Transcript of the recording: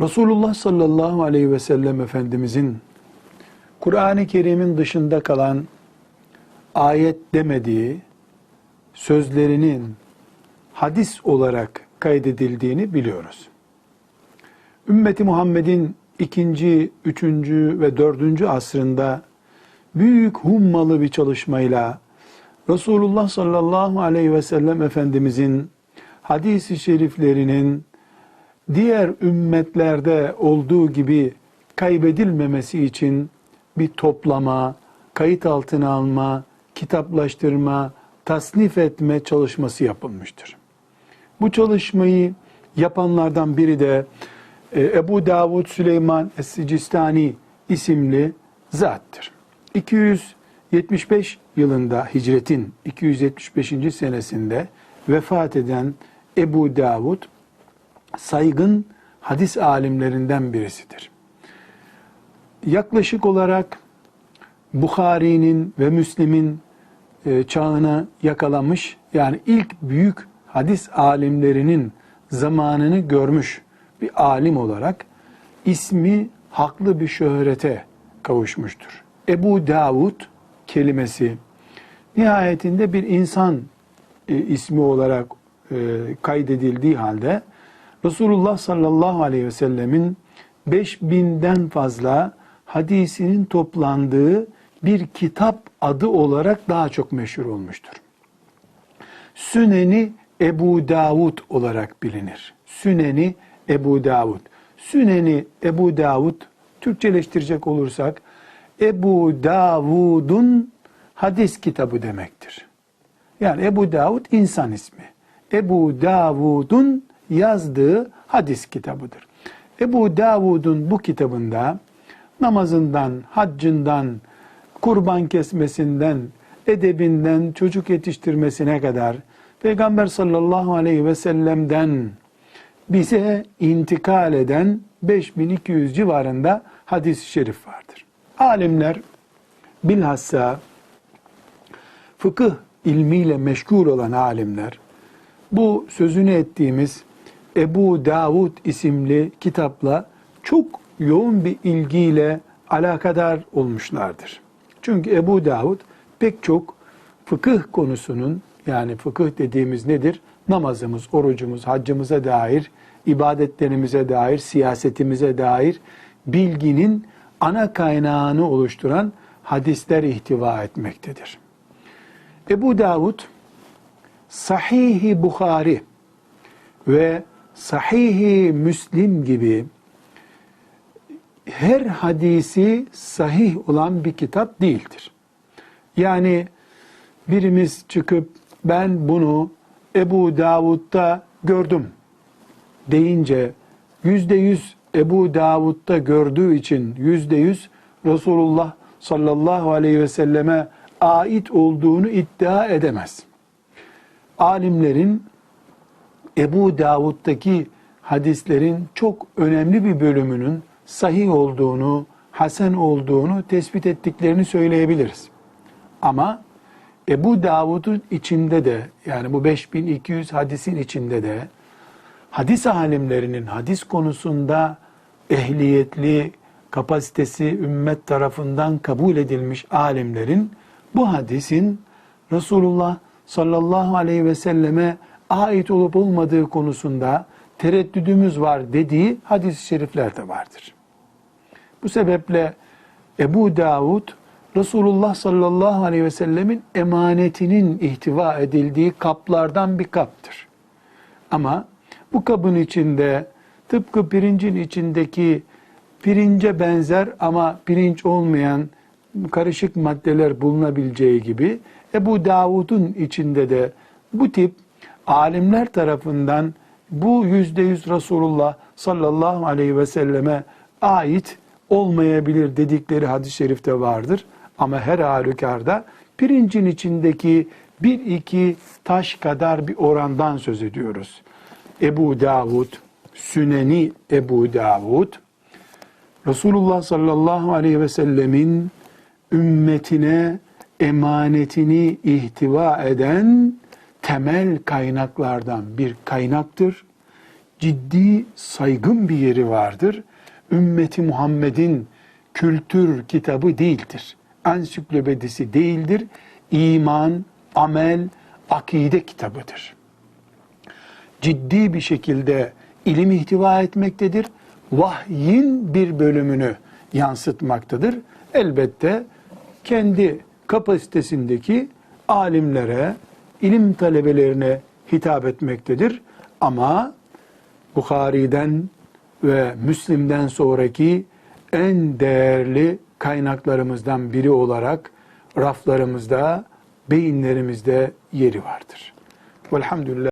Resulullah sallallahu aleyhi ve sellem Efendimizin Kur'an-ı Kerim'in dışında kalan ayet demediği sözlerinin hadis olarak kaydedildiğini biliyoruz. Ümmeti Muhammed'in ikinci, üçüncü ve dördüncü asrında büyük hummalı bir çalışmayla Resulullah sallallahu aleyhi ve sellem Efendimizin hadis-i şeriflerinin diğer ümmetlerde olduğu gibi kaybedilmemesi için bir toplama, kayıt altına alma, kitaplaştırma, tasnif etme çalışması yapılmıştır. Bu çalışmayı yapanlardan biri de e, Ebu Davud Süleyman Es-Sicistani isimli zattır. 275 yılında hicretin 275. senesinde vefat eden Ebu Davud saygın hadis alimlerinden birisidir. Yaklaşık olarak Bukhari'nin ve Müslim'in e, çağına yakalamış yani ilk büyük hadis alimlerinin zamanını görmüş bir alim olarak ismi haklı bir şöhrete kavuşmuştur. Ebu Davud kelimesi nihayetinde bir insan e, ismi olarak e, kaydedildiği halde Resulullah sallallahu aleyhi ve sellemin 5000'den fazla hadisinin toplandığı bir kitap adı olarak daha çok meşhur olmuştur. Süneni Ebu Davud olarak bilinir. Süneni Ebu Davud. Süneni Ebu Davud Türkçeleştirecek olursak Ebu Davud'un hadis kitabı demektir. Yani Ebu Davud insan ismi. Ebu Davud'un yazdığı hadis kitabıdır. Ebu Davud'un bu kitabında namazından, haccından, kurban kesmesinden, edebinden, çocuk yetiştirmesine kadar Peygamber sallallahu aleyhi ve sellem'den bize intikal eden 5200 civarında hadis-i şerif vardır. Alimler bilhassa fıkıh ilmiyle meşgul olan alimler bu sözünü ettiğimiz Ebu Davud isimli kitapla çok yoğun bir ilgiyle alakadar olmuşlardır. Çünkü Ebu Davud pek çok fıkıh konusunun yani fıkıh dediğimiz nedir? Namazımız, orucumuz, haccımıza dair, ibadetlerimize dair, siyasetimize dair bilginin ana kaynağını oluşturan hadisler ihtiva etmektedir. Ebu Davud Sahih-i Bukhari ve Sahih-i Müslim gibi her hadisi sahih olan bir kitap değildir. Yani birimiz çıkıp ben bunu Ebu Davud'da gördüm deyince yüzde yüz Ebu Davud'da gördüğü için yüzde yüz Resulullah sallallahu aleyhi ve selleme ait olduğunu iddia edemez. Alimlerin Ebu Davud'daki hadislerin çok önemli bir bölümünün sahih olduğunu, hasen olduğunu tespit ettiklerini söyleyebiliriz. Ama Ebu Davud'un içinde de yani bu 5200 hadisin içinde de hadis alimlerinin hadis konusunda ehliyetli, kapasitesi ümmet tarafından kabul edilmiş alimlerin bu hadisin Resulullah sallallahu aleyhi ve selleme ait olup olmadığı konusunda tereddüdümüz var dediği hadis-i şerifler de vardır. Bu sebeple Ebu Davud Resulullah sallallahu aleyhi ve sellemin emanetinin ihtiva edildiği kaplardan bir kaptır. Ama bu kabın içinde tıpkı pirincin içindeki pirince benzer ama pirinç olmayan karışık maddeler bulunabileceği gibi Ebu Davud'un içinde de bu tip alimler tarafından bu yüzde yüz Resulullah sallallahu aleyhi ve selleme ait olmayabilir dedikleri hadis-i şerifte vardır. Ama her halükarda pirincin içindeki bir iki taş kadar bir orandan söz ediyoruz. Ebu Davud, Süneni Ebu Davud, Resulullah sallallahu aleyhi ve sellemin ümmetine emanetini ihtiva eden temel kaynaklardan bir kaynaktır. ciddi saygın bir yeri vardır. Ümmeti Muhammed'in kültür kitabı değildir. Ansiklopedisi değildir. İman, amel, akide kitabıdır. Ciddi bir şekilde ilim ihtiva etmektedir. Vahyin bir bölümünü yansıtmaktadır. Elbette kendi kapasitesindeki alimlere, ilim talebelerine hitap etmektedir. Ama Bukhari'den ve Müslim'den sonraki en değerli kaynaklarımızdan biri olarak raflarımızda, beyinlerimizde yeri vardır. Velhamdülillah.